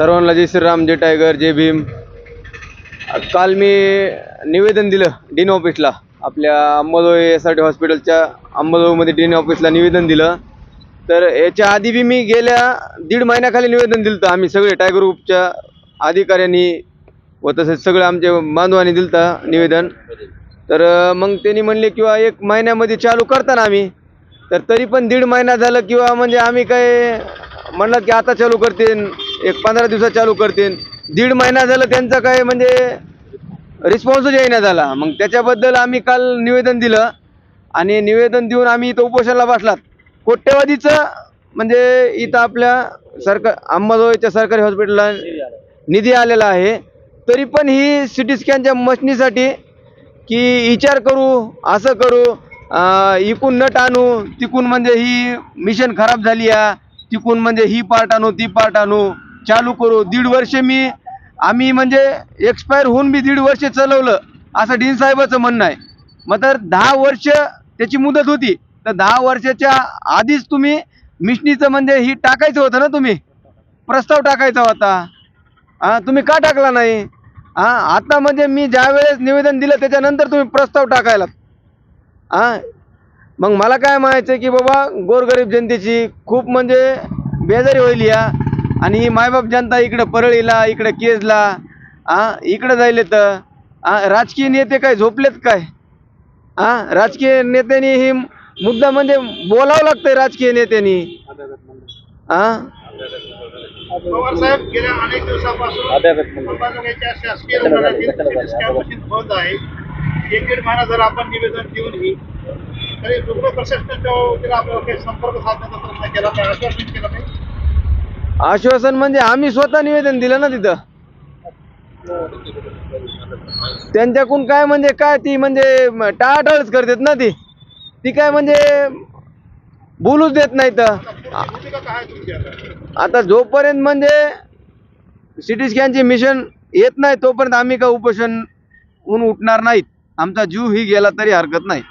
सर्वांना जय श्रीराम जय टायगर जय भीम. काल मी निवेदन दिलं डीन ऑफिसला. आपल्या अंबाजोई एस आर टी हॉस्पिटलच्या अंबाजोईमध्ये डीन ऑफिसला निवेदन दिलं. तर याच्या आधी बी मी गेल्या दीड महिन्याखाली निवेदन दिलं आम्ही सगळे टायगर ग्रुपच्या अधिकाऱ्यांनी व तसेच सगळे आमचे बांधवांनी दिलं निवेदन. तर मग त्यांनी म्हणले किंवा एक महिन्यामध्ये चालू करताना आम्ही. तर तरी पण दीड महिना झालं किंवा म्हणजे आम्ही काय म्हणलं की आता चालू करते. एक पंधरा दिवसात चालू करतील. दीड महिना झालं त्यांचं काय म्हणजे रिस्पॉन्सच येईना झाला. मग त्याच्याबद्दल आम्ही काल निवेदन दिलं. आणि निवेदन देऊन आम्ही इथं उपोषणाला बसलात. कोट्यवधीचं म्हणजे इथं आपल्या सरकार अंबाजोगाईच्या सरकारी हॉस्पिटलला निधी आलेला आहे. तरी पण ही सी टी स्कॅनच्या मशनीसाठी की विचार करू असं करू इकून नट आणू तिकून म्हणजे ही मिशन खराब झाली आहे तिकून म्हणजे ही पार्ट आणू ती पार्ट आणू. चालू करू. दीड वर्ष मी आम्ही म्हणजे एक्सपायर होऊन मी दीड वर्ष चालवलं. असं डीन साहेबाचं म्हणणं आहे. मग तर दहा वर्ष त्याची मुदत होती. तर दहा वर्षाच्या आधीच तुम्ही मिशनीचं म्हणजे ही टाकायचं होतं ना तुम्ही? प्रस्ताव टाकायचा होता. हां तुम्ही का टाकला नाही? हां आता म्हणजे मी ज्या वेळेस निवेदन दिलं त्याच्यानंतर तुम्ही प्रस्ताव टाकायला. हां मग मला काय म्हणायचं की बाबा गोरगरीब जनतेची खूप म्हणजे बेजारी होईल या. आणि ही मायबाप जनता इकडं परळीला इकडं केजला हा इकडं जायले तर हा राजकीय नेते काय झोपलेत काय? हा राजकीय नेत्यांनी ही मुद्दा म्हणजे बोलावं लागतंय राजकीय नेत्यांनी. हा पवार साहेब गेल्या अनेक दिवसापासून अंबाजोगाईच्या शासकीय रुग्णालयातील CT स्कॅन मशीन बंद आहे. एक दीड महिना जर आपण निवेदन देऊनही तरी रुग्ण प्रशासनाच्या वतीनं आपल्याला काही संपर्क साधण्याचा प्रयत्न केला नाही आश्वासन केलं नाही आश्वासन म्हणजे आम्ही स्वतः निवेदन दिलं ना तिथं. त्यांच्याकडून काय म्हणजे काय ती म्हणजे टाळाटाळच करतात ना ती. ती काय म्हणजे बोलूच देत नाही तर आता जोपर्यंत म्हणजे सिटी टी स्कॅनची मिशन येत नाही तोपर्यंत आम्ही काय उपोषण ऊन उठणार नाहीत. आमचा जीव ही गेला तरी हरकत नाही.